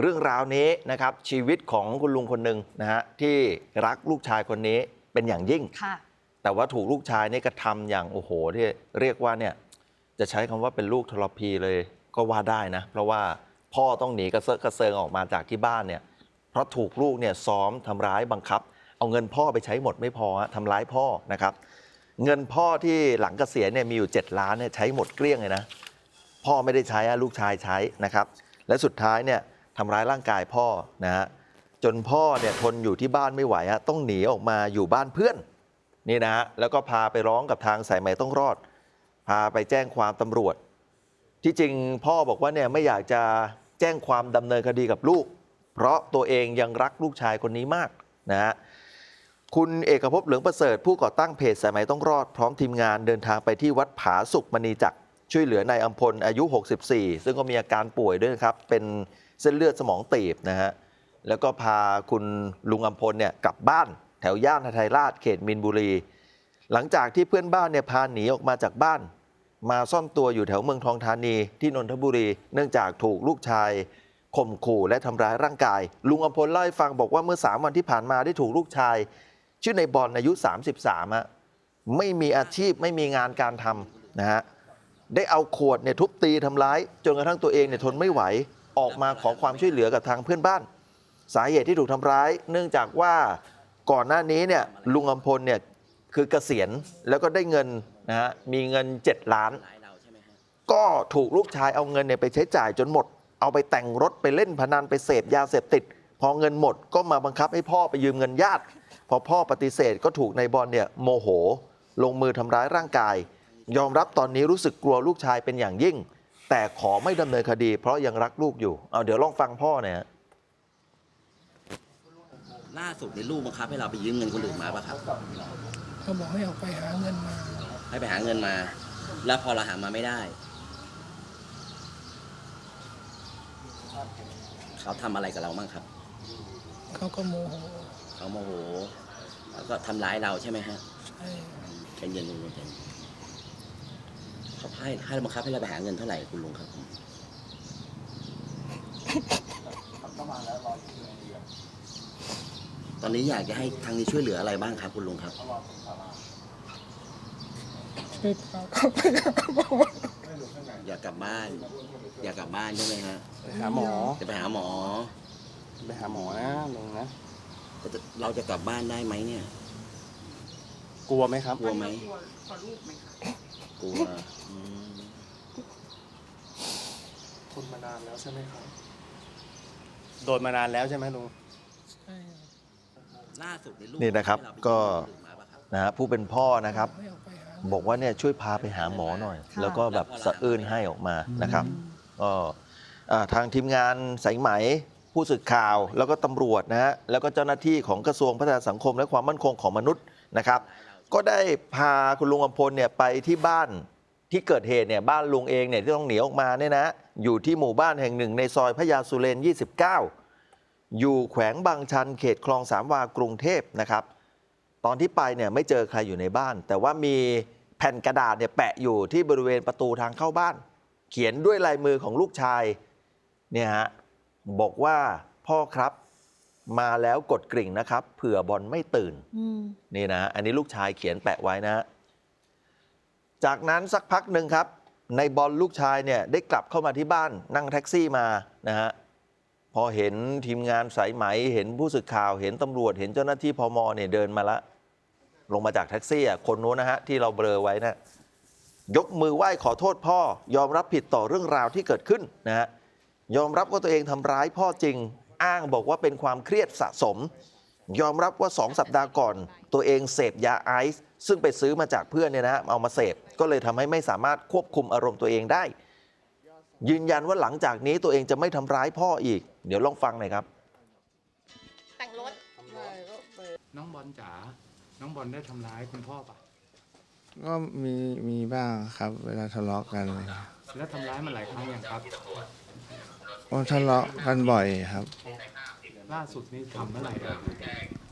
เรื่องราวนี้นะครับชีวิตของคุณลุงคนหนึ่งนะฮะที่รักลูกชายคนนี้เป็นอย่างยิ่ง ค่ะ แต่ว่าถูกลูกชายนี่กระทำอย่างโอ้โหที่เรียกว่าเนี่ยจะใช้คำว่าเป็นลูกทรพีเลยก็ว่าได้นะ เพราะว่าพ่อต้องหนีกระเซาะกระเซิงออกมาจากที่บ้านเนี่ยเพราะถูกลูกเนี่ยซ้อมทำร้ายบังคับ เอาเงินพ่อไปใช้หมดไม่พอฮะทำร้ายพ่อนะครับ เงินพ่อที่หลังเกษียณเนี่ยมีอยู่ 7 ล้านเนี่ยใช้หมดเกลี้ยงเลยนะ พ่อไม่ได้ใช้อะลูกชายใช้นะครับ และสุดท้ายเนี่ย ทำร้ายร่างกายพ่อนะฮะจนพ่อเนี่ยทนอยู่ที่บ้านไม่ไหวฮะต้องหนีออกมาอยู่บ้านเพื่อนนี่นะฮะแล้วก็พาไปร้องกับทางสายไหมต้องรอด พาไปแจ้งความตำรวจ ที่จริงพ่อบอกว่าเนี่ยไม่อยากจะแจ้งความดำเนินคดีกับลูก เพราะตัวเองยังรักลูกชายคนนี้มากนะฮะคุณเอกภพเหลืองประเสริฐผู้ก่อตั้งเพจสายไหมต้องรอด พร้อมทีมงานเดินทางไปที่วัดผาสุกมณีจักรช่วยเหลือนายอัมพลอายุ 64 ซึ่งก็มีอาการป่วยด้วยครับเป็น เส้นเลือดสมองตีบนะฮะแล้วก็พาคุณลุงอัมพลเนี่ยกลับบ้านแถวย่านไทยราชเขตมินบุรี หลังจากที่เพื่อนบ้านเนี่ยพาหนีออกมาจากบ้าน มาซ่อนตัวอยู่แถวเมืองทองธานีที่นนทบุรี เนื่องจากถูกลูกชายข่มขู่และทำร้ายร่างกาย ลุงอัมพลเล่าให้ฟังบอกว่าเมื่อ 3 วันที่ผ่านมาได้ถูกลูกชาย ชื่อในบอลอายุ 33ฮะไม่มีอาชีพไม่มีงานการทำนะฮะได้เอาขวดเนี่ยทุบตีทำร้าย จนกระทั่งตัวเองเนี่ยทนไม่ไหว ออกมาขอความช่วยเหลือกับทางเพื่อนบ้าน สาเหตุที่ถูกทำร้าย เนื่องจากว่าก่อนหน้านี้เนี่ยลุงอัมพลเนี่ยคือเกษียณแล้วก็ได้เงินนะฮะมีเงิน 7 ล้าน ก็ถูกลูกชายเอาเงินเนี่ยไปใช้จ่ายจนหมด เอาไปแต่งรถไปเล่นพนันไปเสพยาเสพติด พอเงินหมดก็มาบังคับให้พ่อไปยืมเงินญาติ พอพ่อปฏิเสธก็ถูกนายบอลเนี่ยโมโห ลงมือทำร้ายร่างกาย ยอมรับตอนนี้รู้สึกกลัวลูกชายเป็นอย่างยิ่ง แต่ขอไม่ดำเนินคดี เพราะยังรักลูกอยู่ เอาเดี๋ยวลองฟังพ่อหน่อยฮะ ล่าสุดในลูกบังคับให้เราไปยืมเงินคนอื่นมาป่ะครับ เขาบอกให้ออกไปหาเงินมา ให้ไปหาเงินมา แล้วพอเราหามาไม่ได้ เขาทำอะไรกับเราบ้างครับ เขาก็โมโหเขาโมโห แล้วก็ทำร้ายเราใช่ไหมฮะใช่เป็นเย็นลุงเป็นเขา ให้ให้บังคับให้เราไปหาเงินเท่าไหร่คุณลุงครับตอนนี้อยากจะให้ทางนี้ช่วยเหลืออะไรบ้างครับ คุณลุงครับอยากกลับบ้าน อยากกลับบ้านใช่ไหมฮะไปหาหมอจะไปหาหมอ ไปหาหมอนะลุงนะเราจะกลับบ้านได้ไหมเนี่ย กลัวไหมครับ กลัวไหมกลัวอืมทนมานานแล้วใช่ไหมครับ โดนมานานแล้วใช่ไหมลุงใช่ครับล่าสุดในลูกนี่นะครับให้เาไปก็ ยืมเงินคนอื่นมาปะครับ นะฮะผู้เป็นพ่อนะครับให้ออกไปหาบอกว่าเนี่ยช่วยพาไปหาหมอหน่อย ค่ะ แล้วก็แบบสะอื้นให้ออกมานะครับก็อ่าทางทีมงานสายไหมผู้สื่อข่าว แล้วก็ตำรวจนะฮะแล้วก็เจ้าหน้าที่ของกระทรวงพัฒนาสังคมและความมั่นคงของมนุษย์นะครับ ก็ได้พาคุณลุงอำพลเนี่ยไปที่บ้านที่เกิดเหตุเนี่ยบ้านลุงเองเนี่ยที่ต้องหนีออกมาเนี่ยนะอยู่ที่หมู่บ้านแห่งหนึ่งในซอยพระยาสุเรน 29 อยู่แขวงบางชันเขตคลองสามวากรุงเทพนะครับ ตอนที่ไปเนี่ยไม่เจอใครอยู่ในบ้าน แต่ว่ามีแผ่นกระดาษเนี่ยแปะอยู่ที่บริเวณประตูทางเข้าบ้าน เขียนด้วยลายมือของลูกชายเนี่ยฮะบอกว่าพ่อครับ มาแล้วกดกริ่งนะครับ เผื่อบอลไม่ตื่นอืมนี่นะฮะอันนี้ลูกชายเขียนแปะไว้นะฮะจากนั้นสักพักหนึ่งครับ ในบอลลูกชายเนี่ยได้กลับเข้ามาที่บ้านนั่งแท็กซี่มานะฮะพอเห็นทีมงานสายไหมเห็นผู้สื่อข่าว เห็นตำรวจเห็นเจ้าหน้าที่พมเนี่ยเดินมาละลงมาจากแท็กซี่อะคนนู้นนะฮะที่เราเบลอไว้นะยกมือไหว้ขอโทษพ่อ ยอมรับผิดต่อเรื่องราวที่เกิดขึ้นนะฮะยอมรับว่าตัวเองทำร้ายพ่อจริง อ้างบอกว่าเป็นความเครียดสะสม ยอมรับว่า 2 สัปดาห์ก่อน ตัวเองเสพยาไอซ์ซึ่งไปซื้อมาจากเพื่อนเนี่ยนะฮะเอามาเสพก็เลยทำให้ไม่สามารถควบคุมอารมณ์ตัวเองได้ ยืนยันว่าหลังจากนี้ตัวเองจะไม่ทำร้ายพ่ออีก เดี๋ยวลองฟังหน่อยครับ แต่งรถน้องบอลจ๋าน้องบอลได้ทำร้ายคุณพ่อปะก็มีมีบ้างครับ เวลาทะเลาะกันเลยแล้วทำร้ายมาหลายครั้งอย่างครับ ก็ทะเลาะกันบ่อยครับ ล่าสุดนี่ทำเมื่อไหร่อะ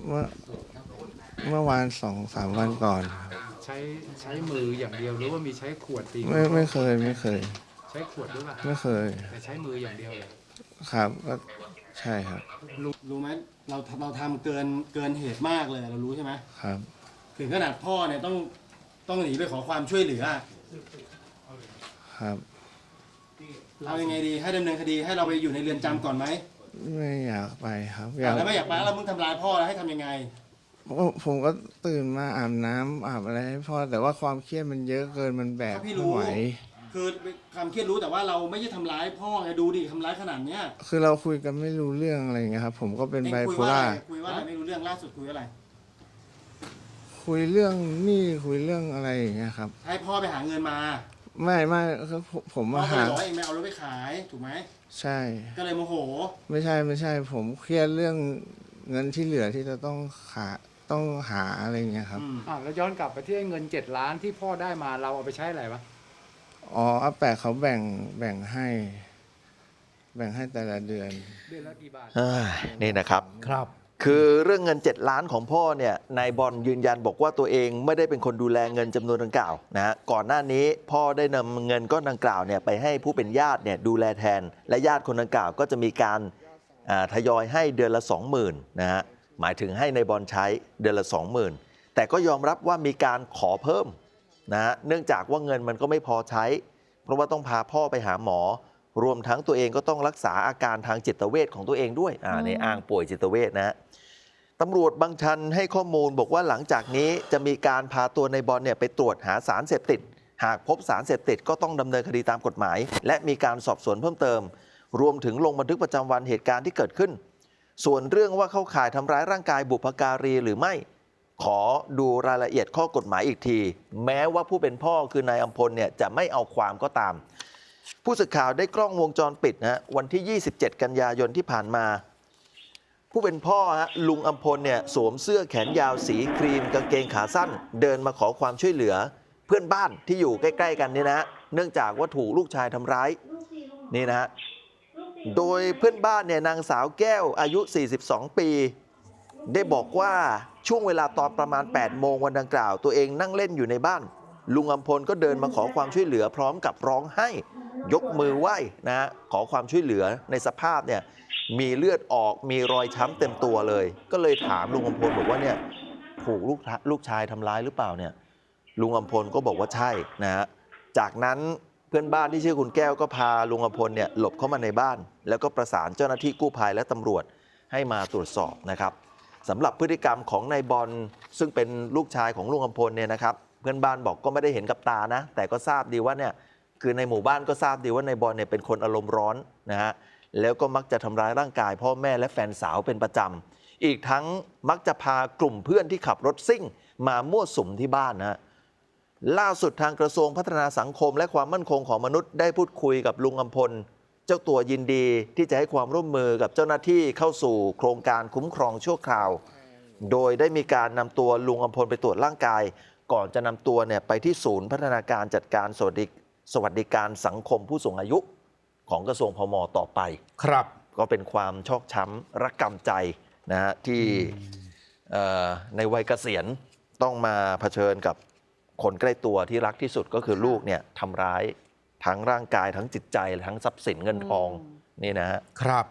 เมื่อเมื่อวานสองสามวันก่อนครับใช้ใช้มืออย่างเดียวหรือว่ามีใช้ขวดตีไม่ไม่เคยไม่เคย ใช้ขวดด้วยป่ะไม่เคยแต่ใช้มืออย่างเดียวเลยครับก็ใช่ครับ รู้รู้ไหมเราเราทำเกินเกินเหตุมากเลยเรารู้ใช่ไหมครับ ถึงขนาดพ่อเนี่ยต้องต้องหนีไปขอความช่วยเหลือ ครับ เอายังไงดี ให้ดำเนินคดีให้เราไปอยู่ในเรือนจำก่อนไหมไม่อยากไปครับออะยาก แล้วไม่อยากไปแล้วมึงทำร้ายพ่อแล้วให้ทำยังไง ผมผมก็ตื่นมาอาบน้ำอาบอะไรให้พ่อแต่ว่าความเครียดมันเยอะเกินมันแบกถ้าพี่ไม่รู้ไหวคือความเครียดรู้แต่ว่าเราไม่ใช่ทำร้ายพ่อไงดูดิทำร้ายขนาดเนี้ยคือเราคุยกันไม่รู้เรื่องอะไรอย่างเงี้ยครับ ผมก็เป็นเอ็งไบคุยโพว่าล่าอะไรคุยว่าอะไรไม่รู้เรื่องล่าสุดคุยว่าอะไร คุยเรื่องหนี่คุยเรื่องอะไรอย่างเงี้ยครับ ให้พ่อไปหาเงินมา ไม่ไม่คือผมผมพ่อมาก็เลหายบอกว่าเองไม่เอารถไปขายถูกไหมใช่ ก็เลยโมโห ไม่ใช่ไม่ใช่ ผมเครียดเรื่องเงินที่เหลือที่จะต้องขาต้องหาอะไรอย่างเงี้ยครับ อืมอะแล้วย้อนกลับไปที่ไอ้เงินเจ็ดล้านที่พ่อได้มาเราเอาไปใช้อะไรวะอ๋ออาแปะเขาแบ่งแบ่งให้ แบ่งให้แต่ละเดือน เดือนละกี่บาทอ่านี่นะครับ ครับ คือเรื่องเงิน 7 ล้านของพ่อเนี่ยนายบอลยืนยันบอกว่าตัวเองไม่ได้เป็นคนดูแลเงินจำนวนดังกล่าวนะฮะก่อนหน้านี้พ่อได้นำเงินก้อนดังกล่าวเนี่ยไปให้ผู้เป็นญาติเนี่ยดูแลแทน และญาติคนดังกล่าวก็จะมีการอ่าทยอยให้เดือนละ 20,000นะฮะหมายถึงให้ในายบอลใช้เดือนละ 20,000 แต่ก็ยอมรับว่ามีการขอเพิ่มนะฮะเนื่องจากว่าเงินมันก็ไม่พอใช้ เพราะว่าต้องพาพ่อไปหาหมอ รวมทั้งตัวเองก็ต้องรักษาอาการทางจิตเวชของตัวเองด้วยอ่าในอ้างป่วยจิตเวชนะฮะตำรวจบางชันให้ข้อมูลบอกว่าหลังจากนี้จะมีการพาตัวในบอลเนี่ยไปตรวจหาสารเสพติด หากพบสารเสพติดก็ต้องดำเนินคดีตามกฎหมาย และมีการสอบสวนเพิ่มเติม รวมถึงลงบันทึกประจำวันเหตุการณ์ที่เกิดขึ้น ส่วนเรื่องว่าเข้าข่ายทำร้ายร่างกายบุพการีหรือไม่ ขอดูรายละเอียดข้อกฎหมายอีกที แม้ว่าผู้เป็นพ่อคือนายอัมพลเนี่ยจะไม่เอาความก็ตาม ผู้สื่อข่าวได้กล้องวงจรปิดนะฮะวันที่ 27 กันยายนที่ผ่านมา ผู้เป็นพ่อฮะลุงอัมพลเนี่ยสวมเสื้อแขนยาวสีครีมกางเกงขาสั้น เดินมาขอความช่วยเหลือ เพื่อนบ้านที่อยู่ใกล้ ๆ กันเนี่ยนะฮะเนื่องจากว่าถูกลูกชายทำร้ายนี่นะฮะโดยเพื่อนบ้านเนี่ยนางสาวแก้วอายุ 42 ปี ได้บอกว่าช่วงเวลาตอนประมาณ 8 โมงวันดังกล่าว ตัวเองนั่งเล่นอยู่ในบ้าน ลุงอัมพลก็เดินมาขอความช่วยเหลือพร้อมกับร้องไห้ ยกมือไหว้นะฮะขอความช่วยเหลือในสภาพเนี่ยมีเลือดออกมีรอยช้ำเต็มตัวเลย ก็เลยถามลุงอำพลบอกว่าเนี่ยถูกลูกลูกชายทำร้ายหรือเปล่าเนี่ยลุงอำพลก็บอกว่าใช่นะฮะจากนั้นเพื่อนบ้านที่ชื่อคุณแก้วก็พาลุงอำพลเนี่ยหลบเข้ามาในบ้าน แล้วก็ประสานเจ้าหน้าที่กู้ภัยและตำรวจให้มาตรวจสอบนะครับสำหรับพฤติกรรมของนายบอลซึ่งเป็นลูกชายของลุงอำพลเนี่ยนะครับ เพื่อนบ้านบอกก็ไม่ได้เห็นกับตานะ แต่ก็ทราบดีว่าเนี่ย คือในหมู่บ้านก็ทราบดีว่าในบอลเนี่ยเป็นคนอารมณ์ร้อนนะฮะแล้วก็มักจะทำร้ายร่างกาย พ่อแม่และแฟนสาวเป็นประจำอีกทั้งมักจะพากลุ่มเพื่อนที่ขับรถซิ่ง มามั่วสุมที่บ้านนะฮะล่าสุดทางกระทรวงพัฒนาสังคม และความมั่นคงของมนุษย์ได้พูดคุยกับลุงอำพล เจ้าตัวยินดีที่จะให้ความร่วมมือกับเจ้าหน้าที่เข้าสู่โครงการคุ้มครองชั่วคราว โดยได้มีการนำตัวลุงอำพลไปตรวจร่างกาย ก่อนจะนำตัวเนี่ยไปที่ศูนย์พัฒนาการจัดการสวัสดิ สวัสดิการสังคมผู้สูงอายุของกระทรวงพมต่อไป ครับ ก็เป็นความชอกช้ำระกำใจนะฮะที่เอ่อในวัยเกษียณต้องมาเผชิญกับคนใกล้ตัวที่รักที่สุดก็คือลูกเนี่ยทำร้ายทั้งร่างกายทั้งจิตใจและทั้งทรัพย์สินเงินทองนี่นะฮะครับ